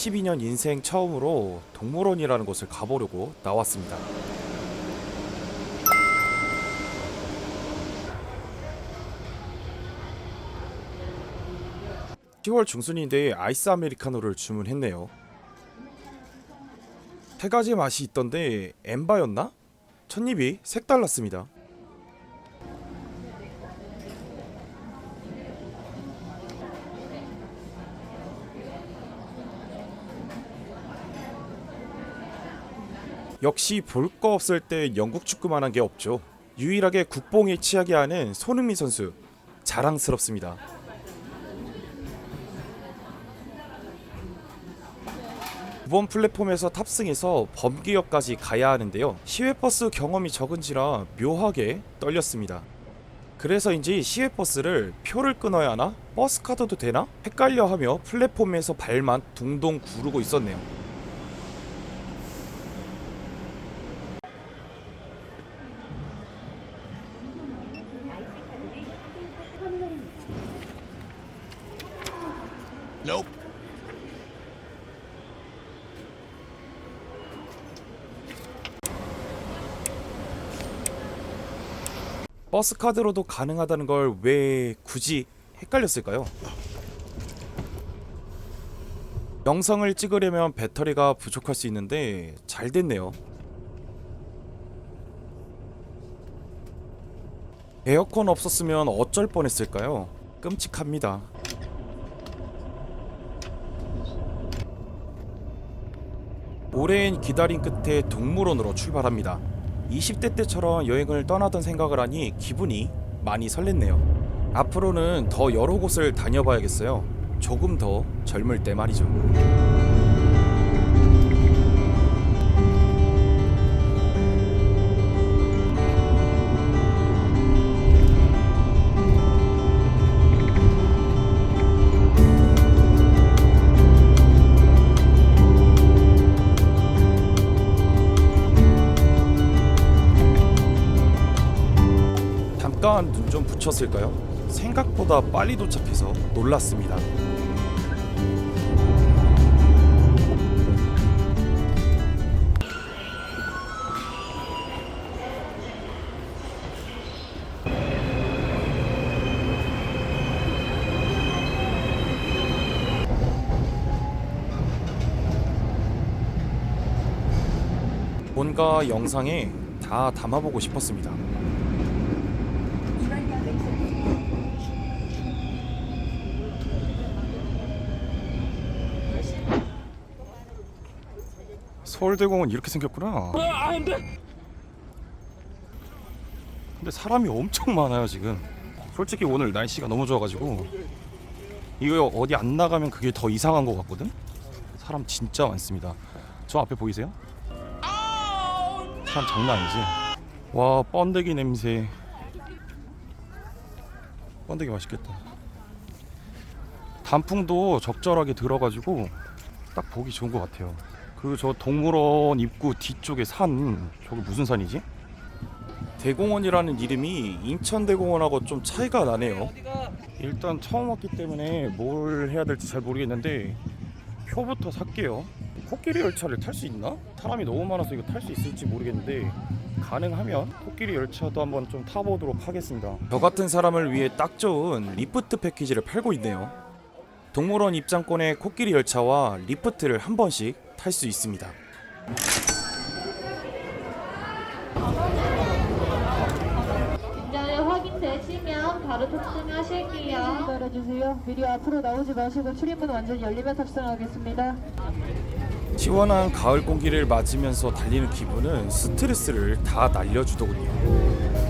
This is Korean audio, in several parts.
32년 인생 처음으로 동물원이라는 곳을 가보려고 나왔습니다. 10월 중순인데 아이스 아메리카노를 주문했네요. 세 가지 맛이 있던데 엠바였나? 첫입이 색달랐습니다. 역시 볼 거 없을 때 영국 축구만한 게 없죠. 유일하게 국뽕에 취하게 하는 손흥민 선수 자랑스럽습니다. 이번 플랫폼에서 탑승해서 범기역까지 가야 하는데요. 시외버스 경험이 적은지라 묘하게 떨렸습니다. 그래서인지 시외버스를 표를 끊어야 하나? 버스 카드도 되나? 헷갈려 하며 플랫폼에서 발만 둥둥 구르고 있었네요. 버스 카드로도 가능하다는 걸 왜 굳이 헷갈렸을까요? 영상을 찍으려면 배터리가 부족할 수 있는데 잘 됐네요. 에어컨 없었으면 어쩔 뻔했을까요? 끔찍합니다. 오랜 기다림 끝에 동물원으로 출발합니다. 20대 때처럼 여행을 떠나던 생각을 하니 기분이 많이 설렜네요. 앞으로는 더 여러 곳을 다녀봐야겠어요. 조금 더 젊을 때 말이죠. 붙였을까요? 생각보다 빨리 도착해서 놀랐습니다. 뭔가 영상에 다 담아보고 싶었습니다. 서울대공원 이렇게 생겼구나. 근데 사람이 엄청 많아요 지금. 솔직히 오늘 날씨가 너무 좋아가지고 이거 어디 안 나가면 그게 더 이상한 것 같거든. 사람 진짜 많습니다. 저 앞에 보이세요? 사람 장난 아니지? 와 번데기 냄새. 번데기 맛있겠다. 단풍도 적절하게 들어가지고 딱 보기 좋은 것 같아요. 그저 동물원 입구 뒤쪽에 산 저게 무슨 산이지? 대공원이라는 이름이 인천대공원하고 좀 차이가 나네요. 일단 처음 왔기 때문에 뭘 해야 될지 잘 모르겠는데 표부터 살게요. 코끼리 열차를 탈 수 있나? 사람이 너무 많아서 이거 탈 수 있을지 모르겠는데 가능하면 코끼리 열차도 한번 좀 타보도록 하겠습니다. 저 같은 사람을 위해 딱 좋은 리프트 패키지를 팔고 있네요. 동물원 입장권에 코끼리 열차와 리프트를 한 번씩 탈 수 있습니다. 긴장이 확인되시면 바로 탑승하실게요. 기다려주세요. 미리 앞으로 나오지 마시고 출입문 완전히 열리면 탑승하겠습니다. 시원한 가을 공기를 맞으면서 달리는 기분은 스트레스를 다 날려주더군요.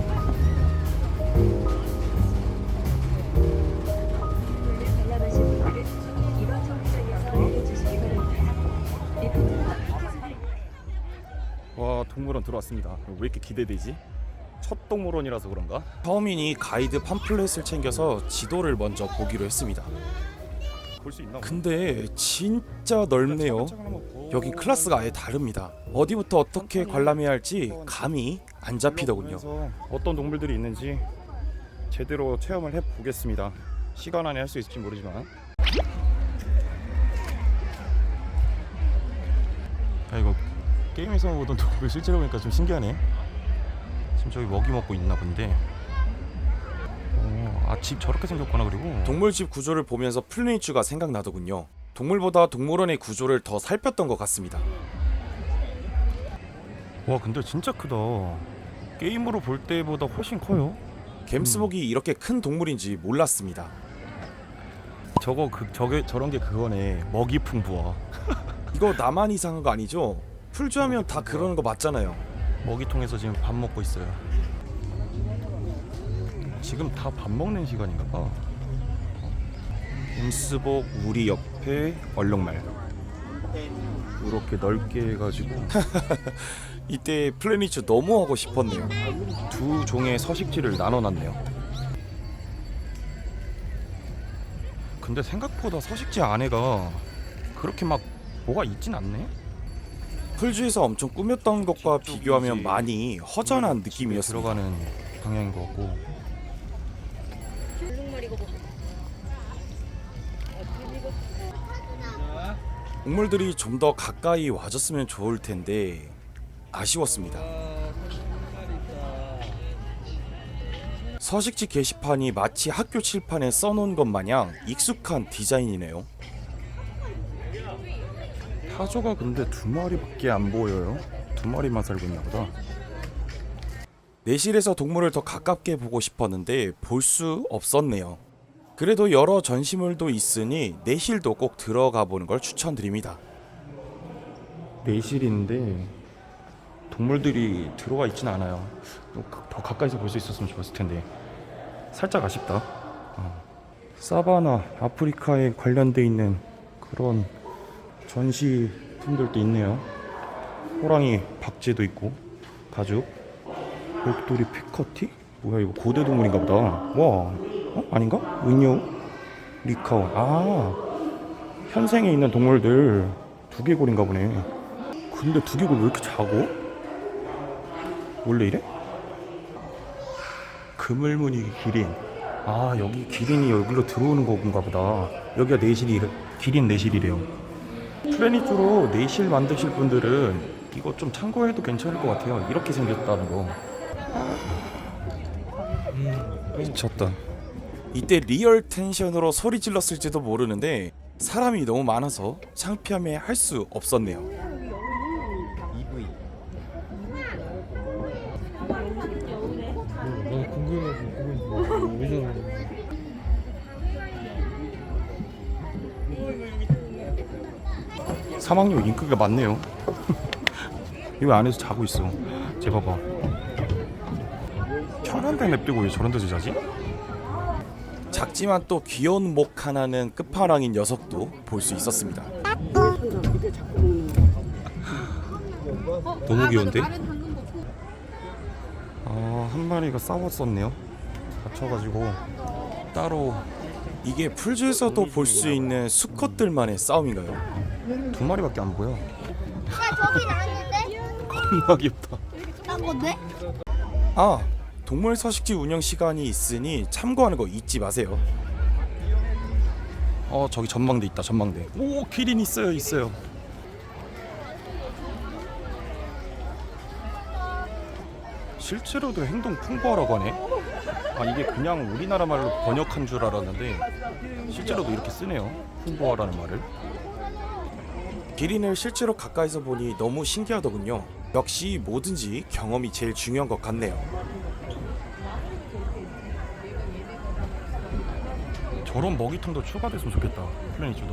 동물원 들어왔습니다. 왜 이렇게 기대되지? 첫 동물원이라서 그런가? 처음이니 가이드 팜플렛을 챙겨서 지도를 먼저 보기로 했습니다. 볼 수 있나? 근데 진짜 넓네요. 여긴 클래스가 아예 다릅니다. 어디부터 어떻게 관람해야 할지 감이 안 잡히더군요. 어떤 동물들이 있는지 제대로 체험을 해 보겠습니다. 시간 안에 할 수 있을지 모르지만 게임에서 보던 동물 실제로 보니까 좀 신기하네. 지금 저기 먹이 먹고 있나 본데. 어, 아집 저렇게 생겼구나 그리고. 동물집 구조를 보면서 플레니츄가 생각나더군요. 동물보다 동물원의 구조를 더 살폈던 것 같습니다. 와 근데 진짜 크다. 게임으로 볼 때보다 훨씬 커요. gem스복이 이렇게 큰 동물인지 몰랐습니다. 저거 그 저게 저런 게 그거네. 먹이 풍부화. 이거 나만 이상한 거 아니죠? 풀주하면 다 그러는 거 맞잖아요. 먹이통에서 지금 밥 먹고 있어요. 지금 다 밥 먹는 시간인가 봐. 엠스복 우리 옆에 얼룩말. 이렇게 넓게 해가지고 이때 플래니츠 너무 하고 싶었네요. 두 종의 서식지를 나눠놨네요. 근데 생각보다 서식지 안에가 그렇게 막 뭐가 있진 않네. 풀주에서 엄청 꾸몄던 것과 비교하면 많이 허전한 느낌이었습니다. 들어가는 방향인 것 같고. 동물들이 좀 더 가까이 와줬으면 좋을 텐데 아쉬웠습니다. 서식지 게시판이 마치 학교 칠판에 써놓은 것 마냥 익숙한 디자인이네요. 타조가 근데 두 마리밖에 안 보여요. 두 마리만 살고 있나 보다. 내실에서 동물을 더 가깝게 보고 싶었는데 볼 수 없었네요. 그래도 여러 전시물도 있으니 내실도 꼭 들어가 보는 걸 추천드립니다. 내실인데 동물들이 들어와 있진 않아요. 좀 가- 더 가까이서 볼 수 있었으면 좋았을 텐데 살짝 아쉽다. 어. 사바나 아프리카에 관련돼 있는 그런 전시품들도 있네요. 호랑이 박제도 있고 가죽, 목도리 피커티? 뭐야 이거 고대 동물인가 보다. 와, 어? 아닌가? 은요, 리카오. 아, 현생에 있는 동물들 두개골인가 보네. 근데 두개골 왜 이렇게 작어? 원래 이래? 그물무늬 기린. 아 여기 기린이 여기로 들어오는 건가 보다. 여기가 내실이 기린 내실이래요. 플래닛으로 내실 만드실 분들은 이거 좀 참고해도 괜찮을 것 같아요. 이렇게 생겼다는 거. 음, 미쳤다. 이때 리얼 텐션으로 소리 질렀을지도 모르는데 사람이 너무 많아서 창피함에 할 수 없었네요. 사막용 잉크가 많네요. 이거 안에서 자고 있어. 쟤 봐봐. 편한 데 냅두고 왜 저런 데서 자지? 작지만 또 귀여운 목 하나는 끝판왕인 녀석도 볼 수 있었습니다. 너무 귀여운데? 아, 한 마리가 싸웠었네요. 다쳐가지고 따로 이게 풀주에서도 볼 수 있는 수컷들만의 싸움인가요? 두 마리밖에 안 보여. 저기 나왔는데? 겁나 귀엽다. 딴 건데? 아, 동물 서식지 운영 시간이 있으니 참고하는 거 잊지 마세요. 어, 저기 전망대 있다. 전망대. 오, 기린 있어요, 있어요. 실제로도 행동 풍부하라고 하네. 아 이게 그냥 우리나라 말로 번역한 줄 알았는데 실제로도 이렇게 쓰네요. 풍부하라는 말을. 기린을 실제로 가까이서 보니 너무 신기하더군요. 역시 뭐든지 경험이 제일 중요한 것 같네요. 저런 먹이통도 추가됐으면 좋겠다. 플래닛주도.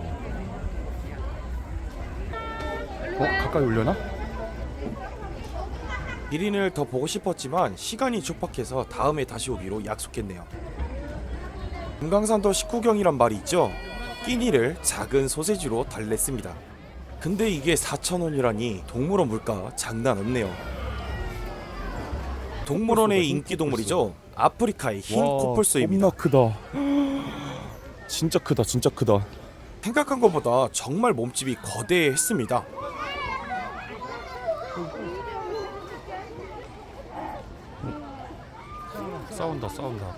어 가까이 올려나? 기린을 더 보고 싶었지만 시간이 촉박해서 다음에 다시 오기로 약속했네요. 금강산도 식후경이란 말이 있죠. 끼니를 작은 소세지로 달랬습니다. 근데 이게 4,000원이라니 동물원 물가 장난 없네요. 동물원의 인기 동물이죠. 아프리카의 흰 와, 코뿔소입니다. 겁나 크다. 진짜 크다, 진짜 크다. 생각한 것보다 정말 몸집이 거대했습니다. 싸운다, 싸운다.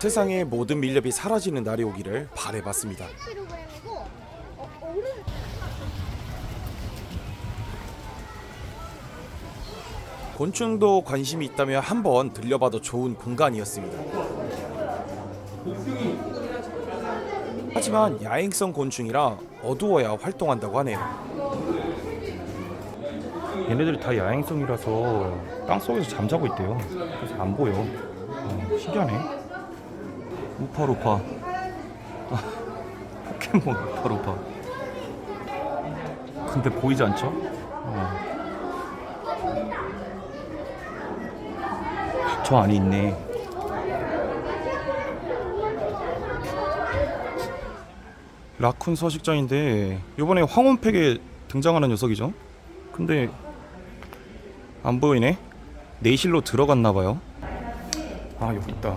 세상의 모든 밀렵이 사라지는 날이 오기를 바래봤습니다. 곤충도 관심이 있다면 한번 들려봐도 좋은 공간이었습니다. 하지만 야행성 곤충이라 어두워야 활동한다고 하네요. 얘네들이 다 야행성이라서 땅 속에서 잠자고 있대요. 그래서 안 보여. 어, 신기하네. 우파루파. 아, 포켓몬 우파루파. 근데 보이지 않죠? 어. 저 안에 있네. 라쿤 서식장인데 이번에 황혼팩에 등장하는 녀석이죠. 근데 안 보이네. 내실로 들어갔나 봐요. 아 여기 있다.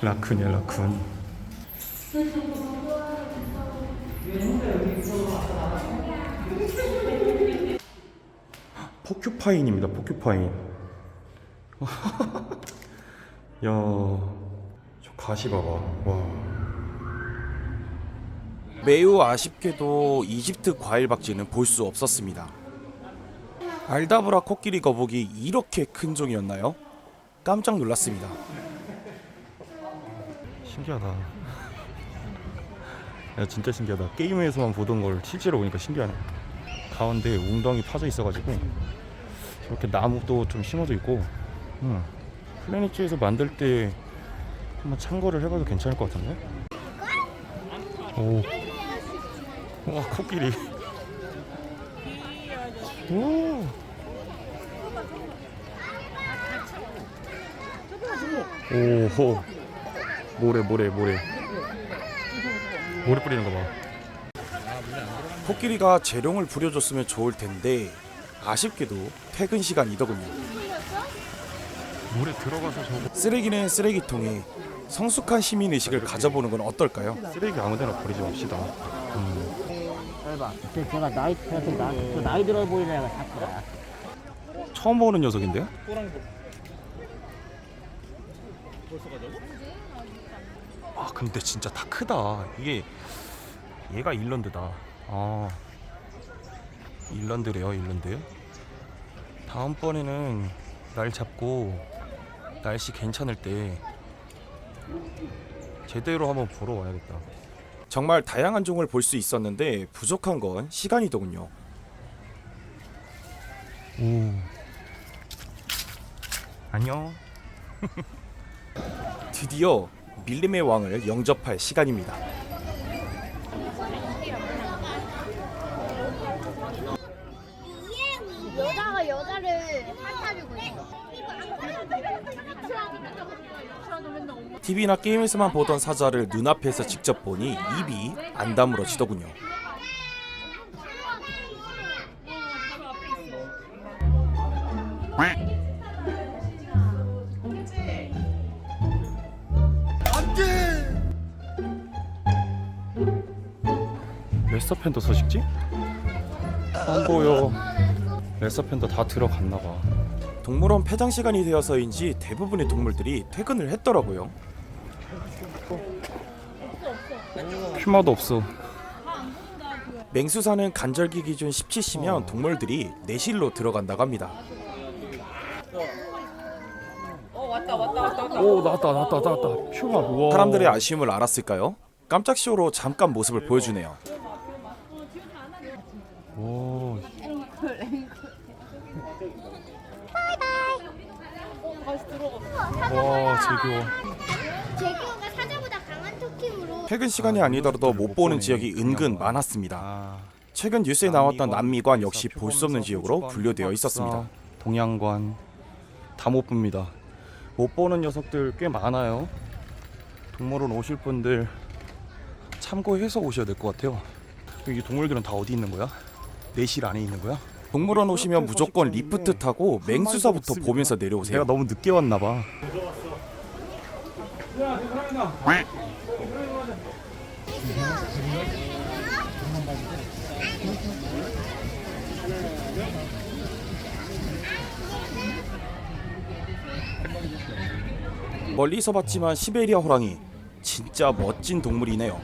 라쿤이야 라쿤. 포큐파인입니다. 포큐파인. 야, 저 가시 봐봐. 와. 매우 아쉽게도 이집트 과일 박쥐는 볼 수 없었습니다. 알다브라 코끼리 거북이 이렇게 큰 종이었나요? 깜짝 놀랐습니다. 신기하다. 야 진짜 신기하다. 게임에서만 보던 걸 실제로 보니까 신기하네. 가운데 웅덩이 파져 있어가지고 이렇게 나무도 좀 심어져 있고, 음. 플래닛지에서 만들 때 한번 참고를 해봐도 괜찮을 것 같은데. 오, 와 코끼리. 오. 오호. 모래 모래 모래 모래 뿌리는 거 봐. 코끼리가 재롱을 부려줬으면 좋을 텐데 아쉽게도 퇴근 시간이더군요. 물에 들어가서 저거 쓰레기는 쓰레기통에 성숙한 시민 의식을 가져보는 건 어떨까요? 쓰레기 아무데나 버리지 맙시다. 봐. 제가 나이 들어서 나, 저 나이 들어 보이는 애가 자꾸야. 처음 보는 녀석인데요? 아 근데 진짜 다 크다. 이게 얘가 일런드다. 아 일런드래요, 일런드. 다음번에는 날 잡고 날씨 괜찮을 때 제대로 한번 보러 와야겠다. 정말 다양한 종을 볼 수 있었는데 부족한 건 시간이더군요. 오. 안녕. 드디어 밀림의 왕을 영접할 시간입니다. 여자가 여자를 핥아주고 있어. TV나 게임에서만 보던 사자를 눈앞에서 직접 보니 입이 안 다물어지더군요. 레서팬더 서식지? 안 보여. 레서팬더 다 들어갔나 봐. 동물원 폐장 시간이 되어서인지 대부분의 동물들이 퇴근을 했더라고요. 퓨마도 없어. 맹수사는 간절기 기준 17시면 동물들이 내실로 들어간다고 합니다. 오 나왔다 나왔다 나왔다. 퓨마. 우와. 사람들의 아쉬움을 알았을까요? 깜짝 쇼로 잠깐 모습을 보여주네요. 오. 와 제규 퇴근 시간이 아니더라도 못 보는 지역이 은근 많았습니다. 아. 최근 뉴스에 나왔던 남미관 역시 볼 수 없는 지역으로 분류되어 있었습니다. 동양관 다 못 봅니다. 못 보는 녀석들 꽤 많아요. 동물원 오실 분들 참고해서 오셔야 될 것 같아요. 이 동물들은 다 어디 있는 거야? 내실 안에 있는 거야? 동물원 오시면 무조건 리프트 타고 맹수사부터 보면서 내려오세요. 내가 너무 늦게 왔나 봐. 멀리서 봤지만 시베리아 호랑이 진짜 멋진 동물이네요.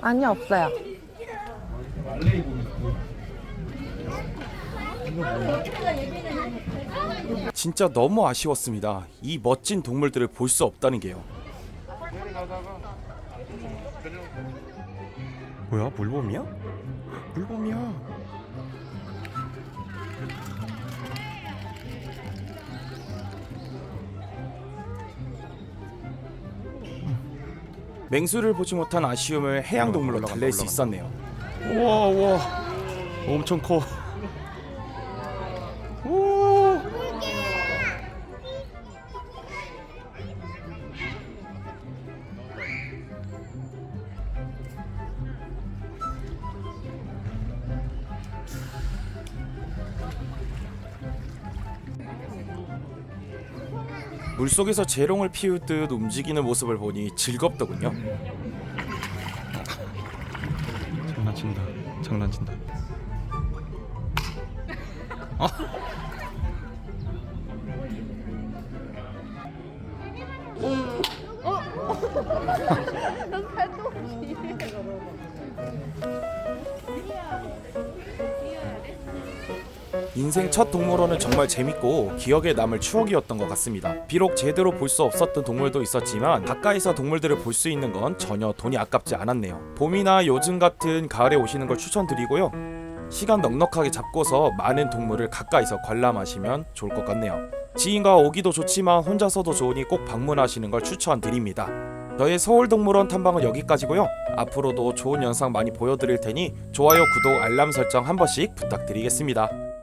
아니 없어요. 진짜 너무 아쉬웠습니다. 이 멋진 동물들을 볼 수 없다는 게요. 뭐야 물범이야? 물범이야. 맹수를 보지 못한 아쉬움을 해양 동물로 달랠 수. 있었네요. 우와 우와 엄청 커. 물속에서 재롱을 피우듯 움직이는 모습을 보니 즐겁더군요. 장난친다. 장난친다. 인생 첫 동물원은 정말 재밌고 기억에 남을 추억이었던 것 같습니다. 비록 제대로 볼 수 없었던 동물도 있었지만 가까이서 동물들을 볼 수 있는 건 전혀 돈이 아깝지 않았네요. 봄이나 요즘 같은 가을에 오시는 걸 추천드리고요. 시간 넉넉하게 잡고서 많은 동물을 가까이서 관람하시면 좋을 것 같네요. 지인과 오기도 좋지만 혼자서도 좋으니 꼭 방문하시는 걸 추천드립니다. 저의 서울동물원 탐방은 여기까지고요. 앞으로도 좋은 영상 많이 보여드릴 테니 좋아요, 구독, 알람 설정 한 번씩 부탁드리겠습니다.